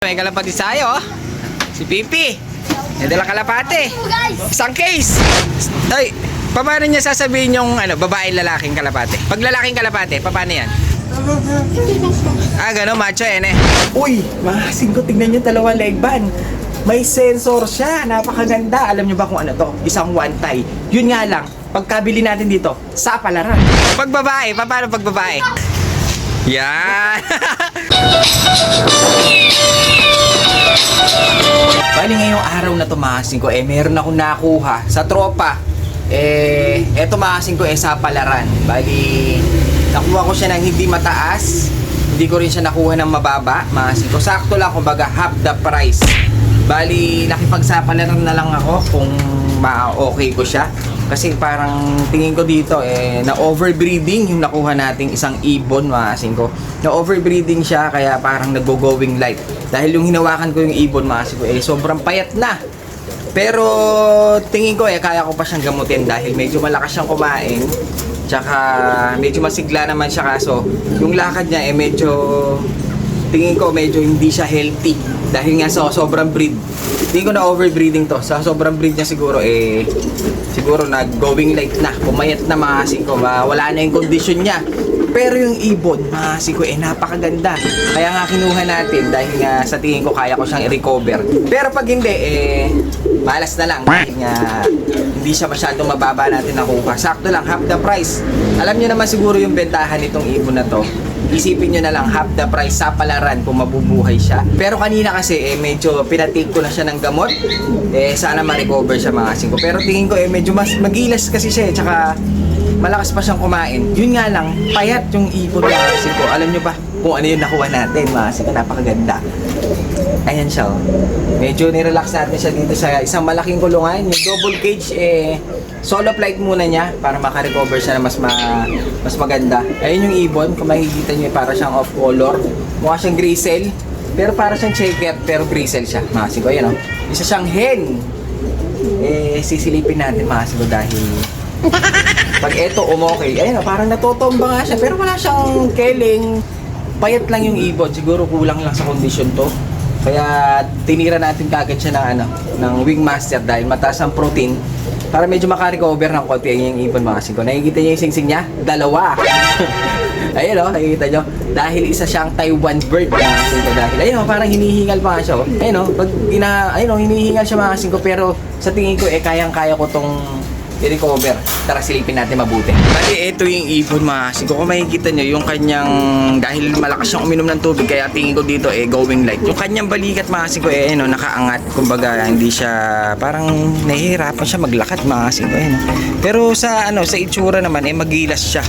May kalapati tayo, oh. Si Pipi. May dala kalapate. Isang case. Ay, paano niya sasabihin yung ano, babae lalaking kalapate? Pag lalaking kalapate, paano yan? Ah, gano'n, macho yan eh. Uy, mahasing ko, tignan nyo dalawa leg band. May sensor siya, napakaganda. Alam nyo ba kung ano to? Isang one tie. Yun nga lang, pagkabili natin dito, sa palaran. Pag babae, paano pag babae? Yan. Bali ngayong araw na to mahasing ko, eh meron akong nakuha sa tropa. Eh, eto mahasing ko eh sa palaran. Bali, nakuha ko siya ng hindi mataas. Hindi ko rin siya nakuha ng mababa. Mahasing ko. Sakto lang, kumbaga half the price. Bali, nakipagsapalaran na lang ako kung ma-okay ko siya. Kasi parang tingin ko dito eh na overbreeding yung nakuha nating isang ibon maasin ko. Na overbreeding siya kaya parang naggo-going light. Dahil yung hinawakan ko yung ibon maasin ko eh sobrang payat na. Pero tingin ko eh kaya ko pa siyang gamutin dahil medyo malakas siyang kumain. Tsaka medyo masigla naman siya kaso yung lakad niya eh medyo tingin ko medyo hindi siya healthy dahil nga sa sobrang breed. Tingin ko na overbreeding to. Sa sobrang breed niya siguro eh siguro nag-going light na. Pumayat na mahasing ko. Ba, wala na yung condition niya. Pero yung ibon, mahasing ko eh napakaganda. Kaya nga kinuha natin dahil nga sa tingin ko kaya ko siyang i-recover. Pero pag hindi eh malas na lang dahil nga hindi siya masyadong mababa natin nakuha. Sakto lang, half the price. Alam niyo naman siguro yung bentahan nitong ibon na to isipin nyo na lang half the price sa palaran kung mabubuhay siya. Pero kanina kasi eh, medyo pinatake ko na siya ng gamot. Eh sana ma-recover siya mga singko. Pero tingin ko eh medyo mas magilas kasi siya eh. Tsaka malakas pa siyang kumain. Yun nga lang, payat yung ibon mga singko. Alam nyo ba kung ano yung nakuha natin mga singko? Napakaganda. Ayan siya. oh. Medyo nirelax natin siya dito sa isang malaking kulungan. Yung double cage eh solo flight muna niya para makarecover siya na mas ma, mas maganda. Ayun yung ibon, kung makikita niyo para siyang off color. Mukha siyang grizzle, pero para siyang checker, pero grizzle siya. Makasigo, ayan o. Isa siyang hen. Eh, sisilipin natin makasigo dahil pag eto umokay, ayun o, parang natutomba nga siya, pero wala siyang keling. Payat lang yung ibon, siguro kulang lang sa kondisyon to. Kaya tinira natin kagad siya ng ano, ng Wingmaster dahil mataas ang protein para medyo makarecover ng konti yung ibon mga singko. Nakikita niyo yung singsing niya? Dalawa. ayun o, nakikita niyo. Dahil isa siyang Taiwan bird mga singko dahil ayun o, parang hinihingal pa nga siya. oh. Ayun o, pag ina, ayun o, hinihingal siya mga singko pero sa tingin ko eh kayang-kaya ko tong i-recover. Tara silipin natin mabuti. Bali, ito yung ibon mga singko. Kung makikita nyo, yung kanyang, dahil malakas siyang uminom ng tubig, kaya tingin ko dito eh, going light. Yung kanyang balikat mga singko eh, ano, nakaangat. Kumbaga, hindi siya, parang nahihirapan siya maglakad mga singko. Eh, no? Pero sa, ano, sa itsura naman, eh, magilas siya.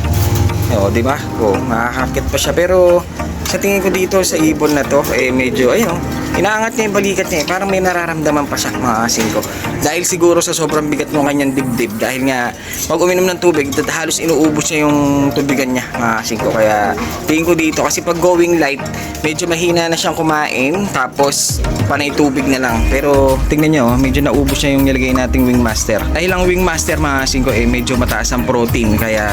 O, di ba? O, makakakit pa siya. Pero, sa tingin ko dito sa ibon na to, eh, medyo, ayun, inaangat niya yung balikat niya eh. Parang may nararamdaman pa siya, mga singko. Dahil siguro sa sobrang bigat ng kanyang dibdib. Dahil nga, pag uminom ng tubig, halos inuubos niya yung tubigan niya, mga singko. Kaya, tingin ko dito, kasi pag going light, medyo mahina na siyang kumain. Tapos, panay tubig na lang. Pero, tingnan nyo, medyo naubos niya yung nilagay nating wingmaster. Dahil ang wingmaster, mga singko, eh, medyo mataas ang protein. Kaya,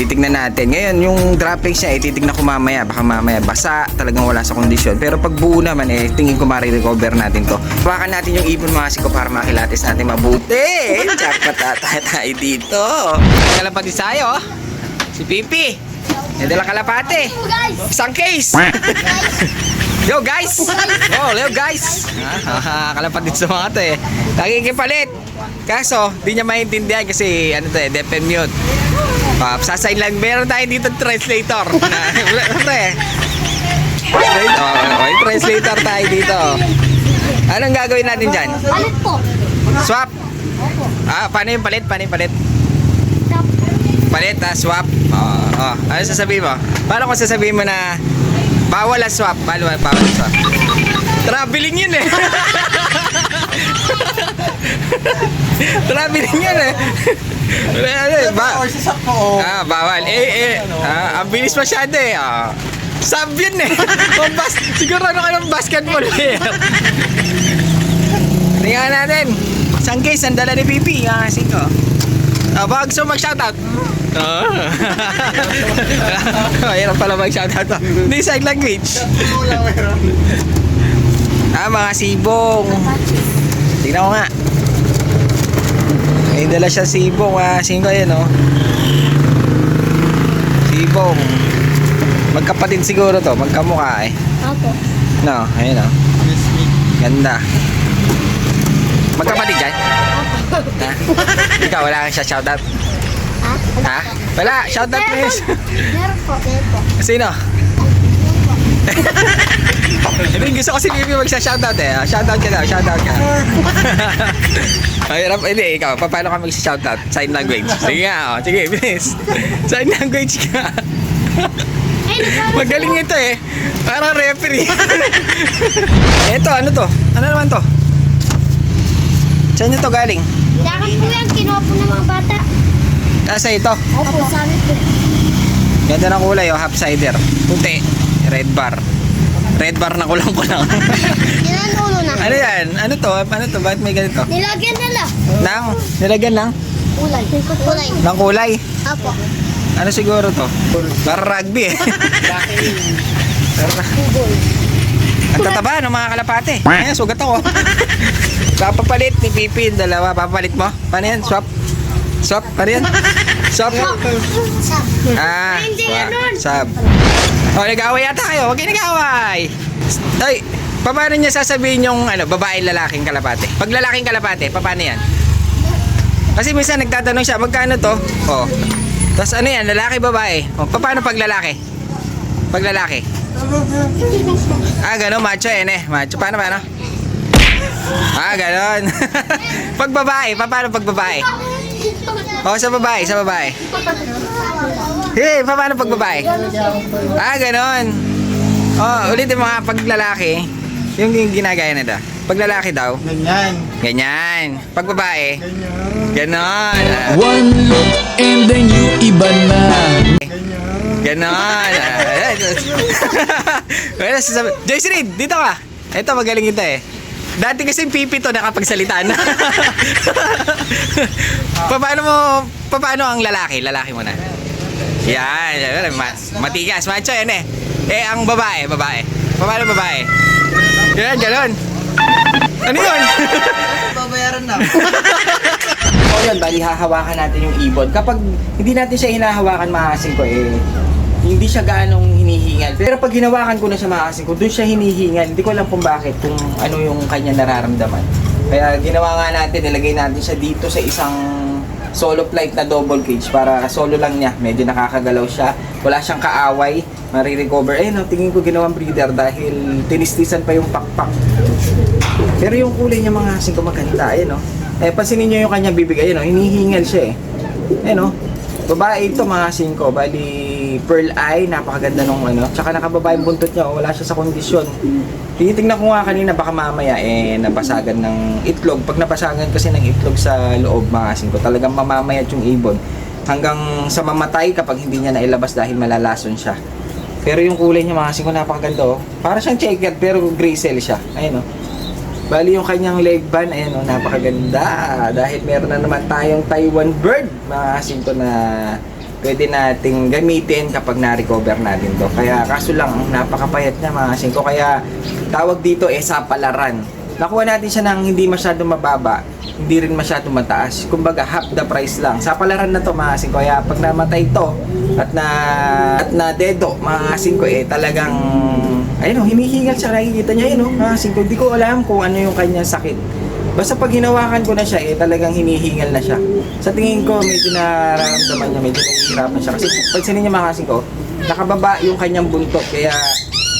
titignan natin. Ngayon, yung droppings niya, eh, titignan ko mamaya. Baka mamaya basa, talagang wala sa kondisyon. Pero pag buo naman, eh, tingin ko marirecover natin to. Hawakan natin yung ibon mga siko para makilatis natin mabuti. Jackpot ata tayo dito. Kalapati tayo, oh. Si Pipi. May dala kalapate. Isang case. Yo guys! Oh, yo guys! Ah, kalapatid sa mga to eh. Nakikipalit. Kaso, di niya maintindihan kasi ano to eh, deaf and mute. Uh, sasayin lang. Meron tayo dito translator. Na, ano eh. Translator. Oh, translator tayo dito. Anong gagawin natin dyan? Palit po. Swap. Ah, paano yung palit? Paano yung palit? Palit, ah, swap. Oo, oh, Ano sasabihin mo? Paano kung sasabihin mo na bawal ang swap? Bawal, bawal ang swap. Traveling yun eh. Traveling yun eh. Ano eh, ba- sa sakto Ah, bawal. Eh, eh, ah, ang bilis masyado eh. Ah. Sub yun eh. Kung bas, siguro ano ka ng basketball player. Tingnan natin. Isang case, ang dala ni Pipi. Ah, sino? Ah, baka gusto mag-shoutout. Oo. Oh. Hirap pala mag-shoutout. Hindi sign language. mga sibong. Tingnan ko nga. May dala siya sibong, mga singko yan, oh. Sibong. Magkapatid siguro to, magkamukha eh. Opo. No, ayun oh. Ganda. Magkapatid dyan? Ha? Ikaw, wala kang siya shoutout? Ha? Ha? Wala, shoutout please. Meron po, meron po. Sino? Hindi, gusto ko si Bibi magsa-shoutout eh. Shoutout ka daw, shoutout ka. Mahirap, hindi, ikaw, pa- paano ka magsa-shoutout? Sign language. Sige nga, oh. sige, bilis. Sign language ka. Magaling ito eh. Parang referee. ito, ano to? Ano naman to? Saan nyo to galing? Dakan po yan, kinuha po ng mga bata. Nasa ito. Opo. Ganda ng kulay, oh, half cider. Puti. Red bar. Red bar na kulang-kulang. Yan ulo na. ano yan? Ano to? Ano to? Bakit may ganito? Nilagyan nila. Nang, nilagyan lang? Kulay. Kulay. Ng kulay? Opo. Ano siguro to? Para rugby eh. Ang tataba ng mga kalapate. Ayan, sugat ako. Papapalit ni Pipi dalawa. Papapalit mo? Paano yan? Swap? Swap? Paano yan? Sab. Ah, hindi ganun. Sab. Oh, nag-away yata kayo. Huwag kayo nag-away. Ay, paano niya sasabihin yung ano, babae lalaking kalapate? Pag lalaking kalapate, paano yan? Kasi minsan nagtatanong siya, magkano to? Oh. Tapos ano yan, lalaki, babae? Oh, paano pag lalaki? Pag lalaki? Ah, gano'n, macho yan eh. Macho, paano, paano? Ah, gano'n. pag babae, paano pag babae? Oh, sa babae, sa babae. Hey, paano pag babae? Ah, gano'n. Oh, ulitin mo nga, pag lalaki, yung, yung ginagaya na da. Pag lalaki daw, Ganyan. ganyan. Pag babae, ganon. One look and then you iba na Ganon. Ah, Well, Joyce Reid, dito ka. Ito, magaling ito eh. Dati kasi pipi to nakapagsalita na. paano mo, paano ang lalaki? Lalaki mo na. Yan, yan, ma- matigas, macho yan eh. Eh, ang babae, babae. Paano babae? Yan, ganon. Ano yun? Babayaran na. O yun, bali hahawakan natin yung ibon. Kapag hindi natin siya hinahawakan maasin ko eh, hindi siya gaanong hinihingal. Pero pag hinawakan ko na siya maasin ko, doon siya hinihingal. Hindi ko alam kung bakit, kung ano yung kanya nararamdaman. Kaya ginawa nga natin, nilagay natin siya dito sa isang solo flight na double cage para solo lang niya. Medyo nakakagalaw siya. Wala siyang kaaway. Marirecover. Eh, no, tingin ko ginawang breeder dahil tinistisan pa yung pakpak pero yung kulay niya mga asin ko maganda, ayun no. Eh, pansinin niyo yung kanyang bibig, ayun no, hinihingal siya eh. Ayun no. Babae ito mga asin ko, bali pearl eye, napakaganda nung ano. Tsaka nakababa yung buntot niya, oh, wala siya sa kondisyon. Tinitingnan ko nga kanina, baka mamaya eh, nabasagan ng itlog. Pag nabasagan kasi ng itlog sa loob mga asin ko, talagang mamamayat yung ibon. Hanggang sa mamatay kapag hindi niya nailabas dahil malalason siya. Pero yung kulay niya mga asin ko, napakaganda oh. Para siyang checkered pero cell siya. Ayun oh. Bali yung kanyang leg band, ayan o, napakaganda. Dahil meron na naman tayong Taiwan bird, mga asinto na pwede nating gamitin kapag na-recover natin to. Kaya kaso lang, ang napakapayat niya mga asinto. Kaya tawag dito eh sa palaran. Nakuha natin siya ng hindi masyadong mababa, hindi rin masyadong mataas. Kumbaga half the price lang. Sa palaran na to mga asinto. Kaya pag namatay to at na at na dedo mga asinto eh talagang ayun o, hinihingal siya, nakikita niya yun o, mga singko. Hindi ko alam kung ano yung kanyang sakit. Basta pag hinawakan ko na siya, eh, talagang hinihingal na siya. Sa tingin ko, medyo nararamdaman niya, medyo nahihirapan siya. Kasi pansinin niya mga kasingko, nakababa yung kanyang buntot. Kaya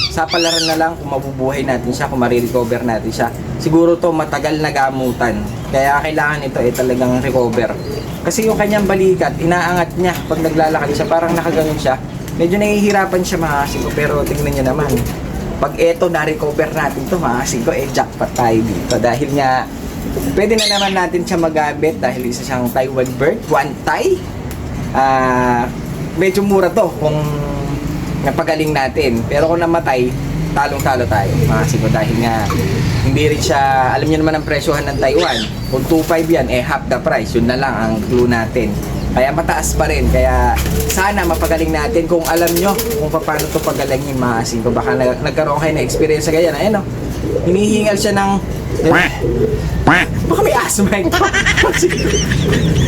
sa palaran na lang kung mabubuhay natin siya, kung marirecover natin siya. Siguro to matagal na gamutan. Kaya kailangan ito eh talagang recover. Kasi yung kanyang balikat, inaangat niya pag naglalakad siya, parang nakaganon siya. Medyo nahihirapan siya mga kasingko, pero tingnan niyo naman, pag eto na-recover natin to mga ko eh jackpot tayo dito dahil nga pwede na naman natin siya magamit dahil isa siyang Taiwan bird one Thai ah medyo mura to kung napagaling natin pero kung namatay talong talo tayo mga ko dahil nga hindi rin siya alam niyo naman ang presyohan ng Taiwan kung 2.5 yan eh half the price yun na lang ang clue natin kaya mataas pa rin. Kaya sana mapagaling natin kung alam nyo kung paano to pagalangin mga asin ko. Baka nag- nagkaroon kayo na experience sa ganyan. Ayan o. hinihingal siya ng... Baka may asthma ito.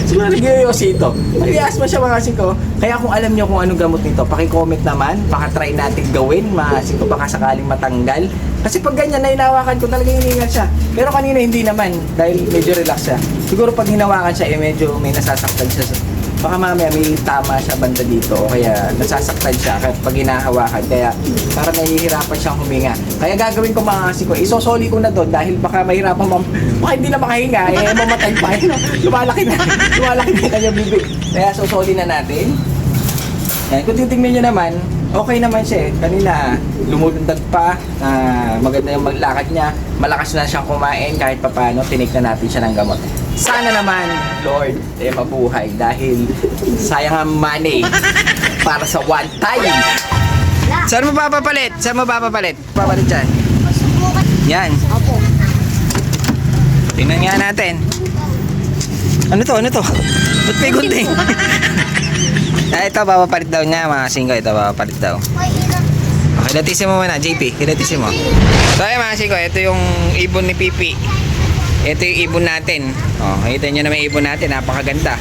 Siguro nag-yoyosi ito. May asthma siya mga singko. Kaya kung alam niyo kung anong gamot nito, paki-comment naman. Baka try natin gawin, mga singko. Baka sakaling matanggal. Kasi pag ganyan, na hinawakan ko talaga hinihingal siya. Pero kanina hindi naman, dahil medyo relax siya. Siguro pag hinawakan siya, eh medyo may nasasaktan siya. Baka mamaya may tama siya banda dito o kaya nasasaktan siya kahit pag hinahawakan. Kaya parang nahihirapan siyang huminga. Kaya gagawin ko mga kasi ko, isosoli ko na doon dahil baka mahirapan mam baka hindi na makahinga, eh mamatay pa. Eh, no? lumalaki na, lumalaki na kanyang bibig. Kaya sosoli na natin. Yan, kung titingnan nyo naman, okay naman siya eh. Kanina, lumulundag pa, ah, maganda yung maglakad niya, malakas na siyang kumain kahit papano, tinik na natin siya ng gamot. Sana naman, Lord, eh mabuhay dahil sayang ang money para sa one time. Saan mo papapalit? Saan mo papapalit? Papalit dyan. Yan. Tingnan nga natin. Ano to? Ano to? Ba't may gunting? ah, ito, papapalit daw niya mga singko. Ito, papapalit daw. May ilang. Okay, latisin mo muna, JP. Kilatisin mo. So, ayun mga singko. Ito yung ibon ni Pipi. Ito yung ibon natin. Oh, nakita nyo na may ibon natin. Napakaganda.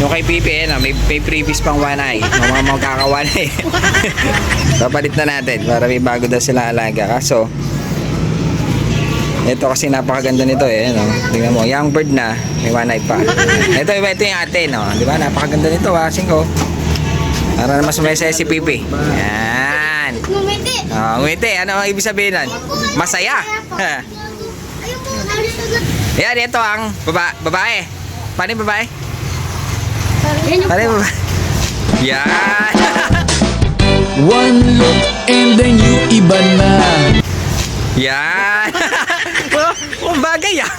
Yung kay Pipi, eh, may, may previous pang one eye. Yung mga magkaka-one eye. Papalit na natin para may bago daw silang alaga. Kaso, ito kasi napakaganda nito eh. Ano? Tingnan mo, young bird na. May one eye pa. Ito, ito yung atin. Oh. Di ba? Napakaganda nito ha. Singko. Para mas may si Pipi. Yan. Ngumiti. Oh, ngumiti. Ano ang ibig sabihin nun? Masaya. Yan, ito ang baba, babae. Paano yung babae? Paano yung babae? Yan. One look and then you iba na Yan. Bagay ah.